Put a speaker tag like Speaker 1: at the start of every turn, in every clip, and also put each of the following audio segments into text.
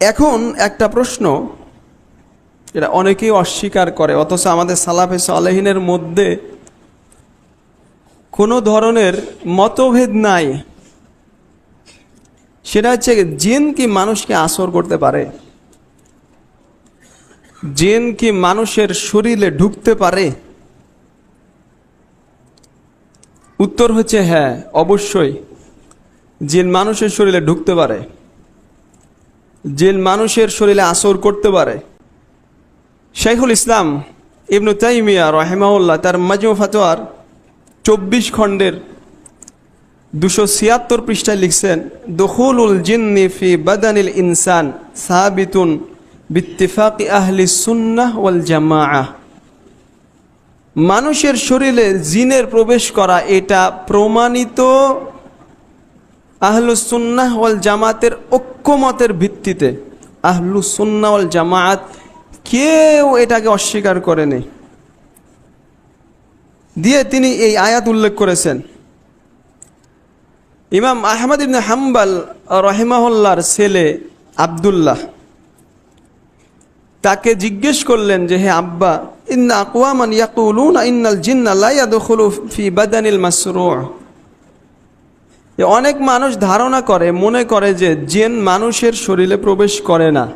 Speaker 1: এখন একটা প্রশ্ন, এটা অনেকেই অস্বীকার করে, অথচ আমাদের সালাফে সালেহিনের মধ্যে কোনো ধরনের মতভেদ নাই। সেটা হচ্ছে জিন কি মানুষকে আসর করতে পারে? জিন কি মানুষের শরীরে ঢুকতে পারে? উত্তর হচ্ছে হ্যাঁ অবশ্যই। জিন মানুষের শরীরে ঢুকতে পারে। জিন মানুষের শরীরে আসর করতে পারে। শেখুল ইসলাম ইবনু তাইমিয়া রহেমাউল্লাহ তার মাজমু ফাতোয়ার চব্বিশ খণ্ডের দুশো ছিয়াত্তর পৃষ্ঠায় লিখছেন, দখুলুল জিন্নি ফি বাদানিল ইনসান সাবিতুন বিত্তিফাকি আহলি সুন্নাহ ওয়াল জামাআহ। মানুষের শরীরে জিনের প্রবেশ করা এটা প্রমাণিত আহলু সুন্নাহ ওয়াল জামাতের ঐক্যমতের ভিত্তিতে, আহলু সুন্নাহ ওয়াল জামাত কেউ এটাকে অস্বীকার করেনি। দিয়ে তিনি এই আয়াত উল্লেখ করেছেন। ইমাম আহমদ ইবনে হাম্বাল রহিমাহুল্লাহর ছেলে আবদুল্লাহ তাকে জিজ্ঞেস করলেন যে, হে আব্বা, ইন্না আকওয়ামান ইয়াকুলুনা ইন্নাল জিন্না লা ইয়াদখুলু ফি বাদানিল মাসরু' অনেক মানুষ ধারণা করে, মনে করে যে জেন মানুষের শরীরে প্রবেশ করে না।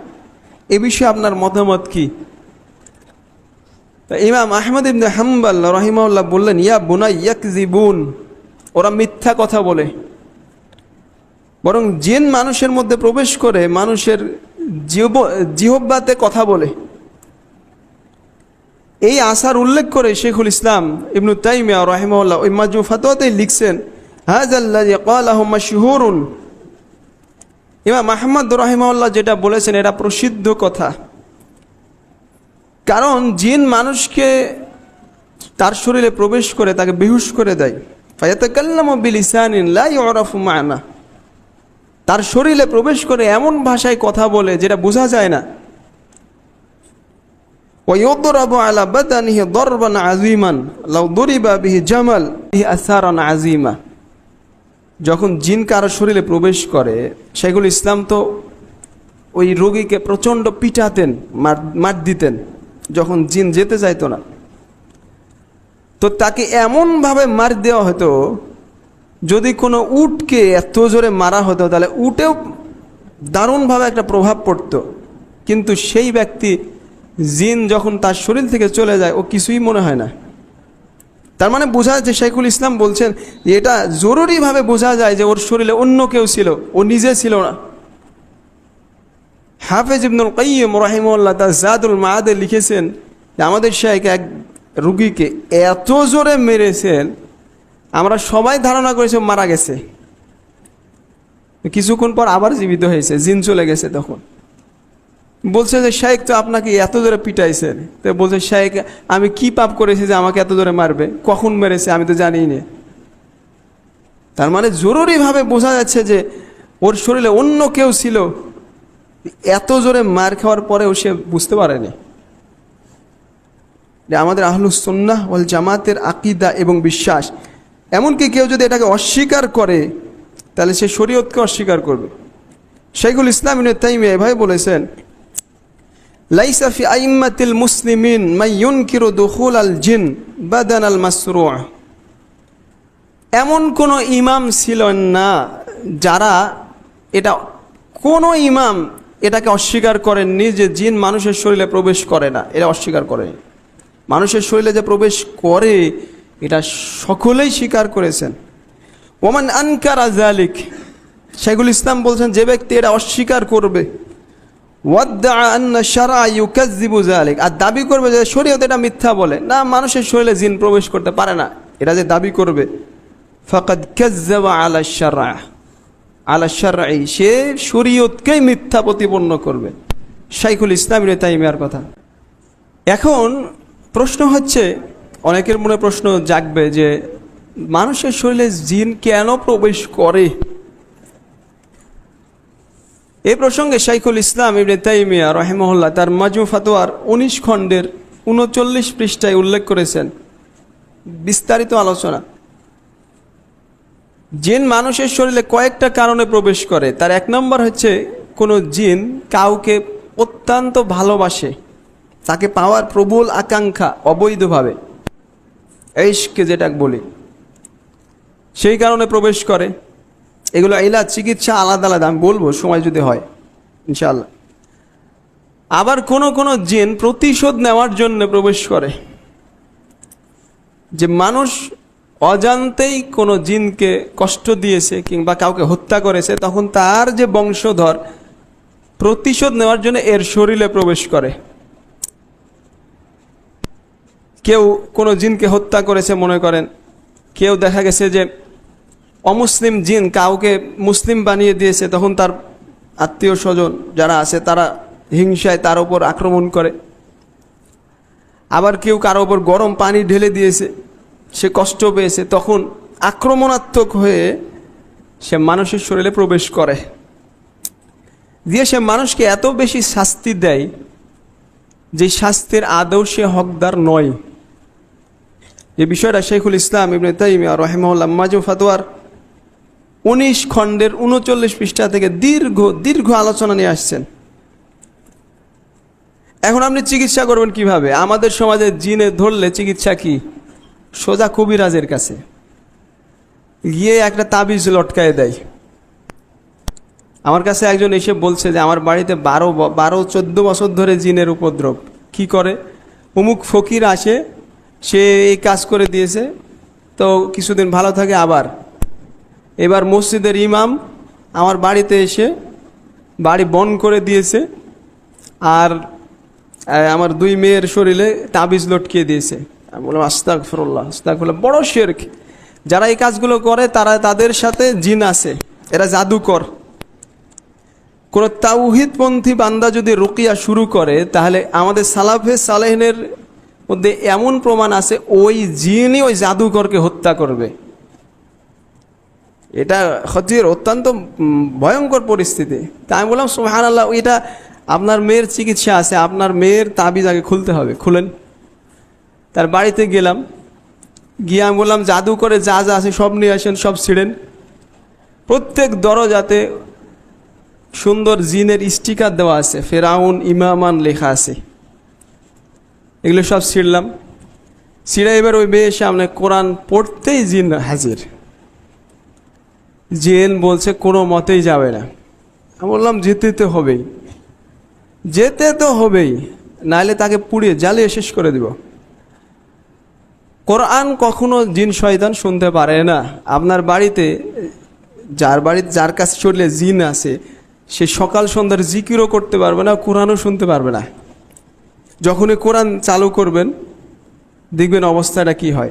Speaker 1: এ বিষয়ে আপনার মতামত কি? ইমাম আহমদ ইবনে হাম্বাল রহিমাউল্লাহ বললেন, ইয়া বুনাই ইয়াকজিবুন। ওরা মিথ্যা কথা বলে। বরং জিন মানুষের মধ্যে প্রবেশ করে মানুষের জিহব জিহব্বাতে কথা বলে। এই আসার উল্লেখ করে শেখুল ইসলাম ইবনু তাইমিয়া রহিমাউল্লাহ ওই মাজু ফাতোয়াতে লিখছেন ইমাম আহমদ রহিমাল্লাহ যেটা বলেছেন, এটা প্রসিদ্ধ কথা। কারণ জিন মানুষকে তার শরীরে প্রবেশ করে তাকে বেহুশ করে দেয়। তার শরীরে প্রবেশ করে এমন ভাষায় কথা বলে যেটা বোঝা যায় না। আলা আজিমান লাউ দরিবা জামাল যখন জিন কারও শরীরে প্রবেশ করে সেগুলো ইসলাম তো ওই রোগীকে প্রচণ্ড পিটাতেন, মার মার দিতেন, যখন জিন যেতে চাইতো না। তো তাকে এমনভাবে মার দেওয়া হতো, যদি কোনো উটকে এত জোরে মারা হতো, তাহলে উটেও দারুণভাবে একটা প্রভাব পড়তো। কিন্তু সেই ব্যক্তি, জিন যখন তার শরীর থেকে চলে যায়, ও কিছুই মনে হয় না। তার মানে বোঝা যাচ্ছে শেখুল ইসলাম বলছেন যে এটা জরুরিভাবে বোঝা যায় যে ওর শরীরে অন্য কেউ ছিল, ও নিজে ছিল না। হাফেজ ইবনুল কাইম রহিমুল্লাহ তার জাদুল মাহাদে লিখেছেন যে আমাদের শেখ এক রুগীকে এত জোরে মেরেছেন, আমরা সবাই ধারণা করেছি মারা গেছে। কিছুক্ষণ পর আবার জীবিত হয়েছে, জিন চলে গেছে তখন। বলছে যে শাহেক তো আপনাকে এত জোরে পিটাইছেন তো বলছে শাহেক আমি কি পাপ করেছি যে আমাকে এত জোরে মারবে? কখন মেরেছে? আমি তো জানি না তার মানে জরুরিভাবে বোঝা যাচ্ছে যে, ওর শরীরে অন্য কেউ ছিল। এত জোরে মার খাওয়ার পরেও সে বুঝতে পারেনি। আমাদের আহলুসন্নাহ ওয়াল জামাতের আকিদা এবং বিশ্বাস, এমনকি কেউ যদি এটাকে অস্বীকার করে, তাহলে সে শরীয়তকে অস্বীকার করবে। শেখুল ইসলাম ইবনে তাইমিয়া এভাবে বলেছেন লাইসা ফি আইম্মাতিল মুসলিমিন মাই ইউনকিরু দুখুল আল জিন বাদান আল মাসরু। এমন কোনো ইমাম ছিল না যারা এটা, কোনো ইমাম এটাকে অস্বীকার করেননি যে জিন মানুষের শরীরে প্রবেশ করে না। এটা অস্বীকার করেনি। মানুষের শরীরে যে প্রবেশ করে, এটা সকলেই স্বীকার করেছেন। ওমান আনকার আজালিক শেখুল ইসলাম বলছেন, যে ব্যক্তি এটা অস্বীকার করবে আর দাবি করবে যে শরীয়ত এটা মিথ্যা বলে। না, মানুষের শরীরে জিন প্রবেশ করতে পারে না। এটা যে দাবি করবে। ফকাদ কাজ্জাবা আলা শারা আলা শারাই সে শরীয়তকেই মিথ্যা প্রতিপন্ন করবে। শাইখুল ইসলাম তাইমিয়ার কথা। এখন প্রশ্ন হচ্ছে, অনেকের মনে প্রশ্ন জাগবে যে, মানুষের শরীরে জিন কেন প্রবেশ করে? এই প্রসঙ্গে শাইখুল ইসলাম ইবনে তাইমিয়া রহেমহল্লা তার মাজু ফাতোয়ার উনিশ খণ্ডের উনচল্লিশ পৃষ্ঠায় উল্লেখ করেছেন। বিস্তারিত আলোচনা। জিন মানুষের শরীরে কয়েকটা কারণে প্রবেশ করে। তার এক নম্বর হচ্ছে কোনো জিন কাউকে অত্যন্ত ভালোবাসে। তাকে পাওয়ার প্রবল আকাঙ্ক্ষা অবৈধভাবে। এইশকে যেটা বলি। সেই কারণে প্রবেশ করে। এগুলো এলাজ চিকিৎসা আলাদা আলাদা, আমি বলব, সময় যদি হয় ইনশাল্লাহ আবার কোন কোন জিন প্রতিশোধ নেওয়ার জন্য প্রবেশ করে। যে মানুষ অজান্তেই কোনো জিনকে কষ্ট দিয়েছে কিংবা কাউকে হত্যা করেছে, তখন তার যে বংশধর, প্রতিশোধ নেওয়ার জন্য এর শরীরে প্রবেশ করে। কেউ কোনো জিনকে হত্যা করেছে, মনে করেন, কেউ দেখা গেছে যে অমুসলিম জিন কাউকে মুসলিম বানিয়ে দিয়েছে, তখন তার আত্মীয় স্বজন যারা আছে, তারা হিংসায় তার ওপর আক্রমণ করে। আবার কেউ কারও ওপর গরম পানি ঢেলে দিয়েছে, সে কষ্ট পেয়েছে, তখন আক্রমণাত্মক হয়ে সে মানুষের শরীরে প্রবেশ করে। দিয়ে সে মানুষকে এত বেশি শাস্তি দেয় যে শাস্তির আদৌ সে হকদার নয়। যে বিষয়টা শেখুল ইসলাম ইবনে তাইমিয়া রহেমাউল্লাহ মাজু ফাতোয়ার উনিশ খণ্ডের উনচল্লিশ পৃষ্ঠা থেকে দীর্ঘ দীর্ঘ আলোচনা নিয়ে আসছেন। এখন আপনি চিকিৎসা করবেন কীভাবে? আমাদের সমাজে জিনে ধরলে চিকিৎসা কি? সোজা কবিরাজের কাছে। গিয়ে একটা তাবিজ লটকায় দেয়। আমার কাছে একজন এসে বলছে যে, আমার বাড়িতে বারো বারো, চোদ্দ বছর ধরে জিনের উপদ্রব। কি করে? অমুক ফকির আসে, সে এই কাজ করে দিয়েছে। তো কিছুদিন ভালো থাকে, আবার এবার মসজিদের ইমাম আমার বাড়িতে এসে বাড়ি বন করে দিয়েছে আর আমার দুই মেয়ের শরীরে তাবিজ লটকিয়ে দিয়েছে। আমি বললাম আস্তাক ফরল্লাহ আস্তাক বড় শেরক। যারা এই কাজগুলো করে, তারা তাদের সাথে জিন আছে, এরা জাদুকর। কোনো তাওহিদপন্থী বান্দা যদি রুকিয়া শুরু করে, তাহলে আমাদের সালাফে সালেহিনের মধ্যে এমন প্রমাণ আছে, ওই জিনই ওই জাদুকরকে হত্যা করবে। এটা হজির অত্যন্ত ভয়ঙ্কর পরিস্থিতি। তা আমি বললাম সোহান আল্লাহ এটা আপনার মেয়ের চিকিৎসা আছে, আপনার মেয়ের তাবিজ আগে খুলতে হবে, খুলেন। তার বাড়িতে গেলাম, গিয়ে আমি বললাম, জাদু করে যা যা আছে সব নিয়ে আসেন, সব ছিঁড়েন। প্রত্যেক দরজাতে সুন্দর জিনের স্টিকার দেওয়া আছে, ফেরাউন, ইমামান লেখা আছে। এগুলো সব ছিঁড়লাম। ছিঁড়ে এবার ওই মেয়ের সামনে কোরআন পড়তেই জিন হাজির। জিন বলছে কোনো মতেই যাবে না। আমি বললাম, যেতে তো হবেই। যেতে তো হবেই। নাহলে তাকে পুড়িয়ে জ্বালিয়ে শেষ করে দিব। কোরআন কখনো জিন, শয়তান শুনতে পারে না। আপনার বাড়িতে, যার বাড়িতে, যার কাছে চললে জিন আছে, সে সকাল সন্ধ্যার জিকিরও করতে পারবে না, কোরআনও শুনতে পারবে না। যখনই কোরআন চালু করবেন, দেখবেন অবস্থাটা কি হয়।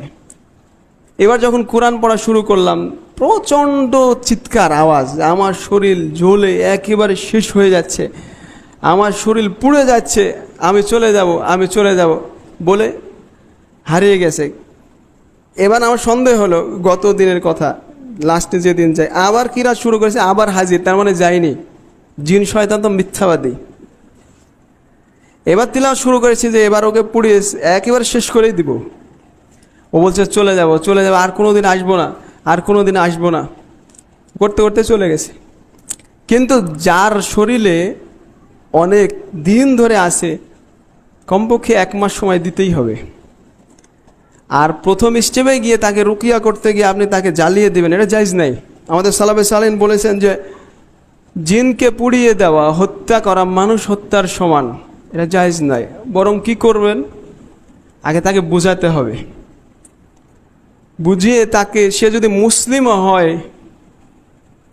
Speaker 1: এবার যখন কোরআন পড়া শুরু করলাম, প্রচণ্ড চিৎকার, আওয়াজ, আমার শরীর ঝোলে একেবারে শেষ হয়ে যাচ্ছে, আমার শরীর পুড়ে যাচ্ছে, আমি চলে যাব, আমি চলে যাব, বলে হারিয়ে গেছে। এবার আমার সন্দেহ হলো গত দিনের কথা, লাস্টে যেদিন যাই আবার কিরা শুরু করেছে, আবার হাজির, তার মানে যায়নি। জিন শয়তান তো মিথ্যাবাদী। এবার তিলাও শুরু করেছি যে, এবার ওকে পুড়িয়ে একেবারে শেষ করেই দিব। ও বলছে, চলে যাব চলে যাব, আর কোনো দিন আসব না, আর কোনো দিন আসব না। করতে করতে চলে গেছে। কিন্তু যার শরীরে অনেক দিন ধরে আসে কমপক্ষে এক মাস সময় দিতেই হবে। আর প্রথম স্টেপে গিয়ে তাকে রুকিয়া করতে গিয়ে আপনি তাকে জ্বালিয়ে দেবেন, এটা জায়জ নাই। আমাদের সালাবে সালেন বলেছেন যে, জিনকে পুড়িয়ে দেওয়া, হত্যা করা, মানুষ হত্যার সমান, এটা জায়জ নাই। বরং কি করবেন? আগে তাকে বোঝাতে হবে। বুঝিয়ে তাকে, সে যদি মুসলিমও হয়,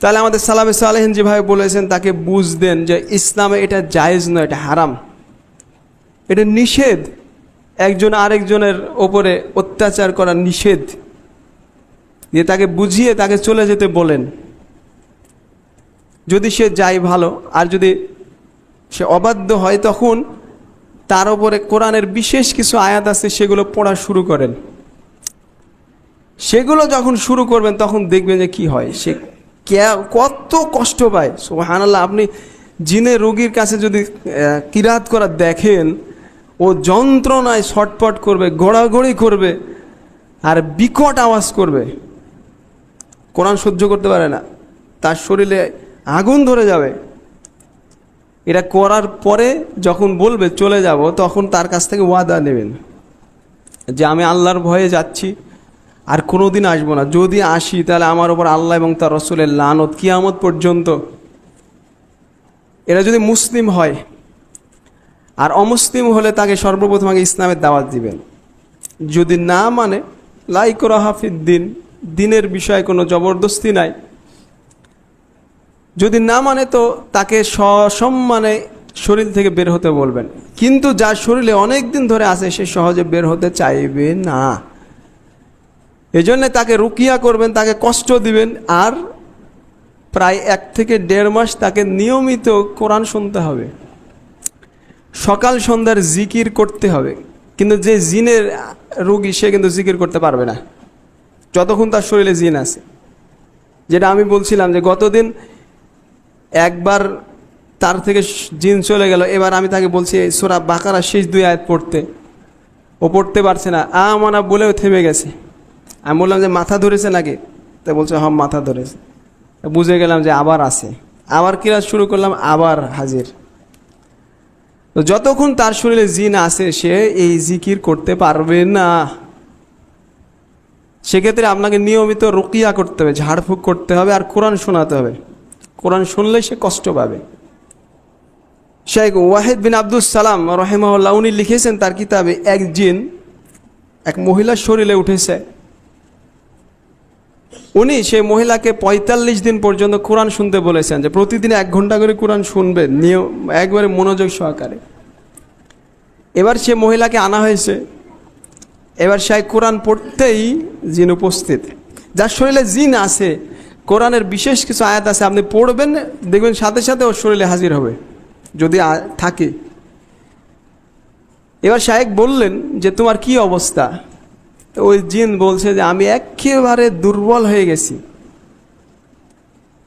Speaker 1: তাহলে আমাদের সালামে সালেহিন যেভাবে বলেছেন, তাকে বুঝ দেন যে ইসলামে এটা জায়েজ নয়, এটা হারাম। এটা নিষেধ। একজন আরেকজনের ওপরে অত্যাচার করা নিষেধ। দিয়ে তাকে বুঝিয়ে তাকে চলে যেতে বলেন। যদি সে যায় ভালো, আর যদি সে অবাধ্য হয়, তখন তার উপরে কোরআনের বিশেষ কিছু আয়াত আছে, সেগুলো পড়া শুরু করেন। সেগুলো যখন শুরু করবেন, তখন দেখবেন যে কি হয়? সে কত কষ্ট পায়। হানাল্লাহ আপনি জিনে রোগীর কাছে যদি কিরাত করা দেখেন, ও যন্ত্রণায় ছটপট করবে গড়াগড়ি করবে, আর বিকট আওয়াজ করবে। কোরআন সহ্য করতে পারে না। তার শরীরে আগুন ধরে যাবে। এটা করার পরে যখন বলবে, চলে যাব, তখন তার কাছ থেকে ওয়াদা নেবেন। যে আমি আল্লাহর ভয়ে যাচ্ছি। আর কোনো দিন আসব না। যদি আসি, তাহলে আমার ওপর আল্লাহ এবং তার রসুলের লানত কিয়ামত পর্যন্ত। এরা যদি মুসলিম হয়, আর অমুসলিম হলে তাকে সর্বপ্রথম আগে ইসলামের দাওয়াত দিবেন। যদি না মানে লাইক রাহাফিদ্দিন দিনের বিষয়ে কোনো জবরদস্তি নাই। যদি না মানে তো তাকে সসম্মানে শরীর থেকে বের হতে বলবেন। কিন্তু যার শরীরে অনেক দিন ধরে আছে, সে সহজে বের হতে চাইবে না। এজন্য তাকে রুকিয়া করবেন, তাকে কষ্ট দিবেন, আর প্রায় এক থেকে দেড় মাস তাকে নিয়মিত কোরআন শুনতে হবে। সকাল সন্ধ্যার জিকির করতে হবে, কিন্তু যে জিনের রুগী সে কিন্তু জিকির করতে পারবে না। যতক্ষণ তার শরীরে জিন আছে। যেটা আমি বলছিলাম যে গতদিন একবার তার থেকে জিন চলে গেল, এবার আমি তাকে বলছি সোরা বাকারা শেষ দুই আয়াত পড়তে। ও পড়তে পারছে না। আ, মানা বলেও থেমে গেছে। আমি বললাম যে, মাথা ধরেছে নাকি? তা বলছে হম মাথা ধরেছে। বুঝে গেলাম যে, আবার আছে। আবার কিরাজ শুরু করলাম, আবার হাজির। তো যতক্ষণ তার শরীরে জিন আছে, সে এই জিকির করতে পারবে না। সেক্ষেত্রে আপনাকে নিয়মিত রুকিয়া করতে হবে, ঝাড়ফুঁক করতে হবে আর কোরআন শোনাতে হবে। কোরআন শুনলে সে কষ্ট পাবে। শেখ ওয়াহিদ বিন আব্দুল সালাম রহেমাল্লাহ উনি লিখেছেন তার কিতাবে, এক জিন, এক মহিলার শরীরে উঠেছে উনি সেই মহিলাকে পঁয়তাল্লিশ দিন পর্যন্ত কোরআন শুনতে বলেছেন যে প্রতিদিন এক ঘণ্টা করে কোরআন শুনবে, নিয়ম, একবারে মনোযোগ সহকারে। এবার সে মহিলাকে আনা হয়েছে। এবার সে কোরআন পড়তেই জিন উপস্থিত। যার শরীরে জিন আছে, কোরআনের বিশেষ কিছু আয়াত আছে, আপনি পড়বেন, দেখবেন সাথে সাথে ওর শরীরে হাজির হবে, যদি থাকে। এবার শাহেক বললেন যে, তোমার কি অবস্থা? ওই জিন বলছে যে, আমি একেবারে দুর্বল হয়ে গেছি।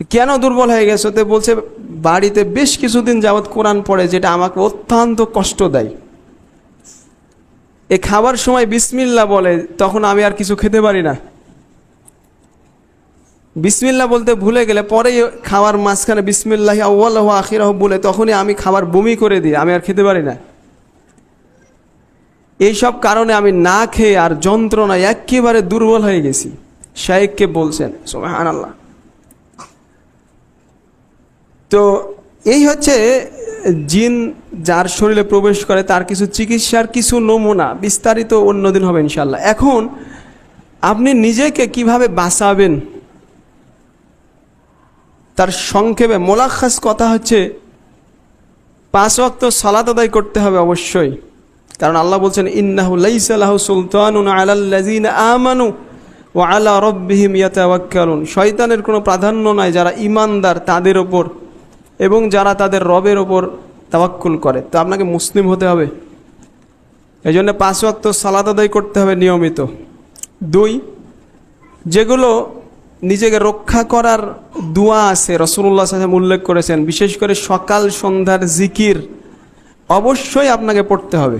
Speaker 1: কেন দুর্বল হয়ে গেছো? তো বলছে, বাড়িতে বেশ কিছুদিন যাবৎ কোরআন পড়ে, যেটা আমাকে অত্যন্ত কষ্ট দেয়। এ খাবার সময় বিসমিল্লা বলে, তখন আমি আর কিছু খেতে পারি না। বিসমিল্লা বলতে ভুলে গেলে পরেই খাওয়ার মাঝখানে বিসমিল্লাহ আউ্লাহ আখিরাহ বলে, তখনই আমি খাবার বমি করে দিই, আমি আর খেতে পারি না। এইসব কারণে আমি না খেয়ে আর যন্ত্রণায় একেবারে দুর্বল হয়ে গেছি। শাহেককে বলছেন সোহান আল্লাহ তো এই হচ্ছে জিন যার শরীরে প্রবেশ করে, তার কিছু চিকিৎসার কিছু নমুনা, বিস্তারিত অন্যদিন হবে ইনশাল্লাহ এখন আপনি নিজেকে কীভাবে বাঁচাবেন? তার সংক্ষেপে মোলাখাস কথা হচ্ছে, পাঁচ ওয়াক্ত সালাত আদায় করতে হবে অবশ্যই। কারণ আল্লাহ বলছেন, ইন্নাহু লাইসালাহু সুলতানুন আলাল্লাযিনা আমানু ওয়া আলা রাব্বিহিম ইয়াতাওয়াক্কালুন। শয়তানের কোনো প্রাধান্য নাই যারা ইমানদার তাদের ওপর এবং যারা তাদের রবের ওপর তাওয়াক্কুল করে। তো আপনাকে মুসলিম হতে হবে। এই জন্য পাঁচ ওয়াক্ত সালাত আদায় করতে হবে নিয়মিত। দুই, যেগুলো নিজেকে রক্ষা করার দোয়া আছে রসুল্লাহ সাহেব উল্লেখ করেছেন, বিশেষ করে সকাল সন্ধ্যার জিকির অবশ্যই আপনাকে পড়তে হবে।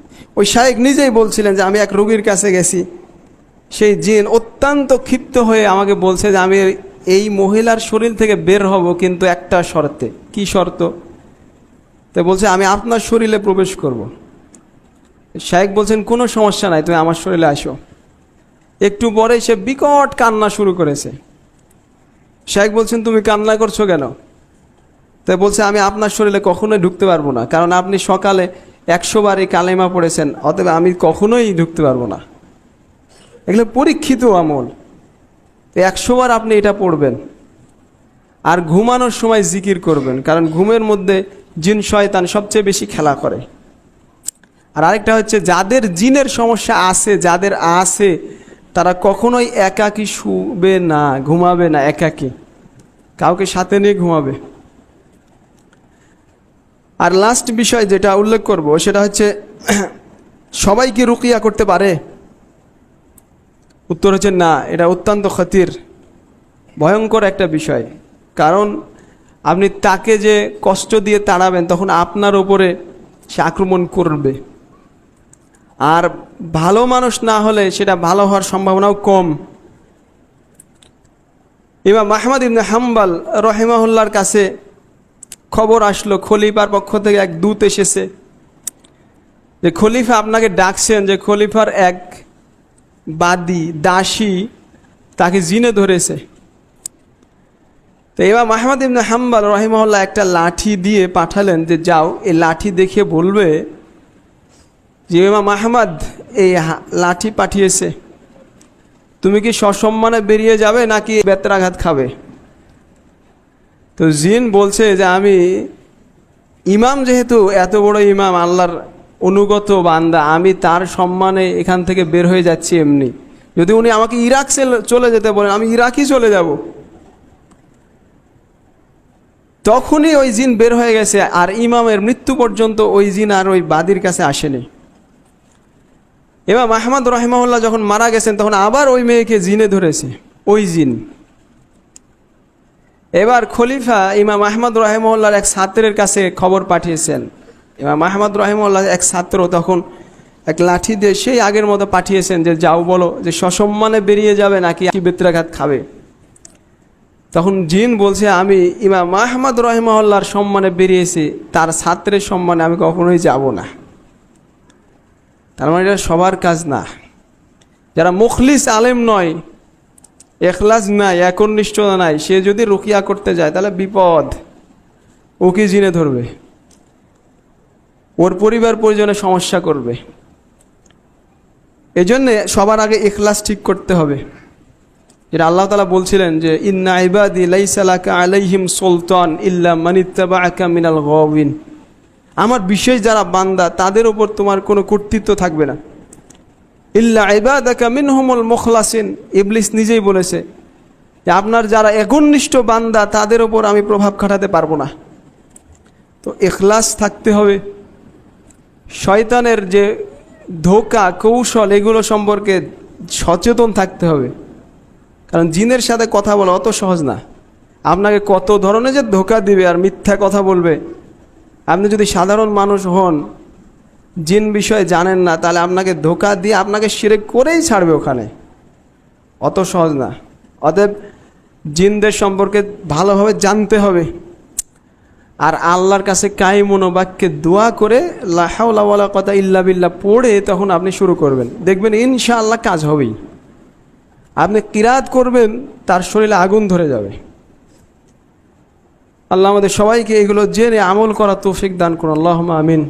Speaker 1: ওই শায়েক নিজেই বলছিলেন যে আমি এক রোগীর কাছে গেছি। সেই জিন অত্যন্ত ক্ষিপ্ত হয়ে আমাকে বলছে যে আমি এই মহিলার শরীর থেকে বের হব কিন্তু একটা শর্তে। কি শর্ত? তো বলছে, আমি আপনার শরীরে প্রবেশ করব। শায়েক বলছেন, কোনো সমস্যা নাই, তুমি আমার শরীরে আসো। একটু পরে সে বিকট কান্না শুরু করেছে। শায়েক বলছেন, তুমি কান্না করছ কেন? তাই বলছে, আমি আপনার শরীরে কখনোই ঢুকতে পারব না, কারণ আপনি সকালে একশো বার এই কালেমা পড়েছেন, অতএব আমি কখনোই ঢুকতে পারব না। এগুলো পরীক্ষিত আমল। একশো বার আপনি এটা পড়বেন। আর ঘুমানোর সময় জিকির করবেন, কারণ ঘুমের মধ্যে জিন শয়তান সবচেয়ে বেশি খেলা করে। আর আরেকটা হচ্ছে, যাদের জিনের সমস্যা আছে, যাদের আছে, তারা কখনোই একাকি শুবে না, ঘুমাবে না, একাকি। কাউকে সাথে নিয়ে ঘুমাবে। আর লাস্ট বিষয় যেটা উল্লেখ করব, সেটা হচ্ছে, সবাই কি রুকিয়া করতে পারে? উত্তর হচ্ছে না, এটা অত্যন্ত ক্ষতির, ভয়ঙ্কর একটা বিষয়। কারণ আপনি তাকে যে কষ্ট দিয়ে তাড়াবেন, তখন আপনার ওপরে সে আক্রমণ করবে। আর ভালো মানুষ না হলে সেটা ভালো হওয়ার সম্ভাবনাও কম। ইমাম মাহমদ ইবনে হাম্বাল রহিমাহুল্লার কাছে খবর আসলো, খলিফার পক্ষ থেকে এক দূত এসেছে। যে খলিফা আপনাকে ডাকছেন, যে খলিফার এক বাদি, দাসী, তাকে জিনে ধরেছে। তো এবার মাহমদ ইবনে হাম্বাল রহিমহল্লা একটা লাঠি দিয়ে পাঠালেন যে, যাও, এই লাঠি দেখে বলবে যে, ইমাম মাহমদ এই লাঠি পাঠিয়েছে। তুমি কি সসম্মানে বেরিয়ে যাবে নাকি বেত্রাঘাত খাবে? তো জিন বলছে যে আমি ইমাম যেহেতু এত বড় ইমাম, আল্লাহর অনুগত বান্দা, আমি তার সম্মানে এখান থেকে বের হয়ে যাচ্ছি এমনি। যদি উনি আমাকে ইরাক চলে- যেতে বলেন, আমি ইরাকই চলে যাব। তখনই ওই জিন বের হয়ে গেছে, আর ইমামের মৃত্যু পর্যন্ত ওই জিন আর ওই বাদির কাছে আসেনি। এবার মাহমদ রহিমাউল্লাহ যখন মারা গেছেন, তখন আবার ওই মেয়েকে জিনে ধরেছে, ওই জিন। এবার খলিফা ইমাম আহমদ রহেমউল্লাহর এক ছাত্রের কাছে খবর পাঠিয়েছেন। ইমাম আহমদ রহেমউল্লাহ এক ছাত্র তখন এক লাঠি দিয়ে সেই আগের মতো পাঠিয়েছেন যে, যাও বলো যে, সসম্মানে বেরিয়ে যাবে নাকি বেত্রাঘাত খাবে? তখন জিন বলছে, আমি ইমাম আহমদ রহেমউল্লাহর সম্মানে বেরিয়েছি, তার ছাত্রের সম্মানে আমি কখনোই যাব না। তার মানে এটা সবার কাজ না। যারা মুখলিস আলেম নয় এখলাস নাই একনিষ্ঠতা নাই, সে যদি রুকিয়া করতে যায়, তাহলে বিপদ। ওকে জিনে ধরবে? ওর পরিবার পরিজনে সমস্যা করবে। এজন্যে সবার আগে এখলাস ঠিক করতে হবে। যেটা আল্লাহ তালা বলছিলেন যে, ইন্না ইবাদি লাইসালাকা আলাইহিম সুলতান ইল্লা মানিত্তাবাআকা মিনাল আমার বিশেষ যারা বান্দা, তাদের ওপর তোমার কোনো কর্তৃত্ব থাকবে না। ইল্লা ইবাদাকা মিনহুমুল মুখলাসিন। ইবলিস নিজেই বলেছে যে আপনার যারা একনিষ্ঠ বান্দা, তাদের ওপর আমি প্রভাব খাটাতে পারব না। তো এখলাস থাকতে হবে। শয়তানের যে ধোকা, কৌশল, এগুলো সম্পর্কে সচেতন থাকতে হবে। কারণ জিনের সাথে কথা বলা অত সহজ না। আপনাকে কত ধরনের যে ধোকা দিবে আর মিথ্যা কথা বলবে। আপনি যদি সাধারণ মানুষ হন জিন বিষয়ে জানেন না, তাহলে আপনাকে ধোকা দিয়ে আপনাকে সিরে করেই ছাড়বে ওখানে। অত সহজ না। অতএব জিনদের সম্পর্কে ভালোভাবে জানতে হবে। আর আল্লাহর কাছে কাই মনোবাক্যে দোয়া করে লাহাউলা কথা ইল্লা বিল্লা পড়ে তখন আপনি শুরু করবেন। দেখবেন ইনশাআল্লাহ কাজ হবেই। আপনি কিরাত করবেন, তার শরীরে আগুন ধরে যাবে। আল্লাহ আমাদের সবাইকে এগুলো জেনে আমল করা তৌফিক দান করুন। আল্লাহ আমিন।